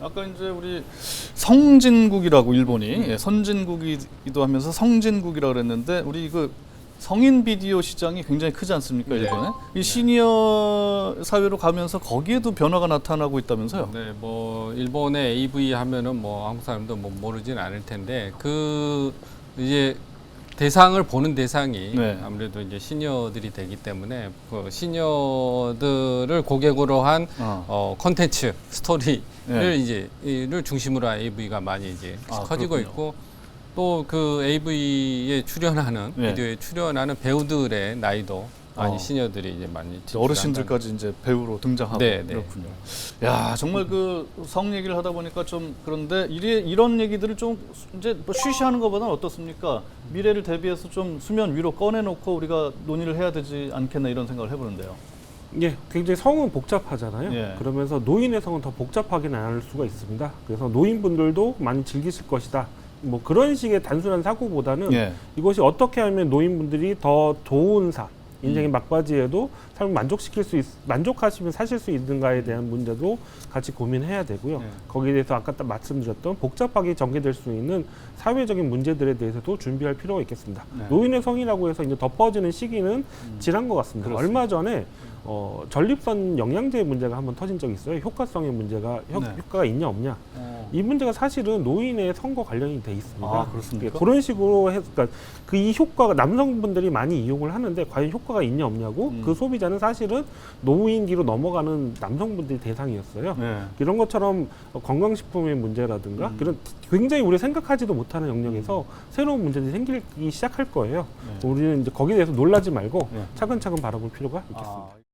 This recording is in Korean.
아까 이제 우리 성진국이라고 일본이 예, 선진국이기도 하면서 성진국이라고 그랬는데 우리 그 성인 비디오 시장이 굉장히 크지 않습니까 네. 일본에? 이 시니어 사회로 가면서 거기에도 변화가 나타나고 있다면서요? 네, 뭐 일본의 AV 하면은 뭐 한국 사람도 뭐 모르진 않을 텐데 그 이제 대상을 보는 대상이 네. 아무래도 이제 시니어들이 되기 때문에 그 시니어들을 고객으로 한 어. 어, 컨텐츠 스토리를 네. 이제 이를 중심으로 한 AV가 많이 이제 아, 커지고 그렇군요. 있고 또 그 AV에 출연하는 네. 비디오에 출연하는 배우들의 나이도 많이 어. 시니어들이 이제 많이 어르신들까지 이제 배우로 등장하고 네, 네. 그렇군요. 야 정말 그 성 얘기를 하다 보니까 좀 그런데 이래, 이런 얘기들을 좀 이제 뭐 쉬쉬하는 것보다는 어떻습니까? 미래를 대비해서 좀 수면 위로 꺼내놓고 우리가 논의를 해야 되지 않겠나 이런 생각을 해보는데요. 예, 굉장히 성은 복잡하잖아요. 예. 그러면서 노인의 성은 더 복잡하게 나눌 수가 있습니다. 그래서 노인분들도 많이 즐기실 것이다. 뭐 그런 식의 단순한 사고보다는 예. 이것이 어떻게 하면 노인분들이 더 좋은 삶, 인생의 음. 막바지에도 삶을 만족시킬 수 있, 만족하시면 사실 수 있는가에 대한 문제도 같이 고민해야 되고요. 네. 거기에 대해서 아까 딱 말씀드렸던 복잡하게 전개될 수 있는 사회적인 문제들에 대해서도 준비할 필요가 있겠습니다. 네. 노인의 성이라고 해서 이제 덮어지는 시기는 지난 것 같습니다. 그렇습니다. 얼마 전에 어, 전립선 영양제 문제가 한번 터진 적이 있어요. 효과성의 문제가 효, 네. 효과가 있냐 없냐. 이 문제가 사실은 노인의 선거 관련이 돼 있습니다. 아, 그렇습니까? 예, 그런 식으로 해서 그러니까 그 이 효과가 남성분들이 많이 이용을 하는데 과연 효과가 있냐 없냐고 음. 그 소비자 는 사실은 노인기로 넘어가는 남성분들이 대상이었어요. 네. 이런 것처럼 건강식품의 문제라든가 음. 그런 굉장히 우리 생각하지도 못하는 영역에서 새로운 문제들이 생기기 시작할 거예요. 네. 우리는 이제 거기에 대해서 놀라지 말고 네. 차근차근 바라볼 필요가 있겠습니다. 아.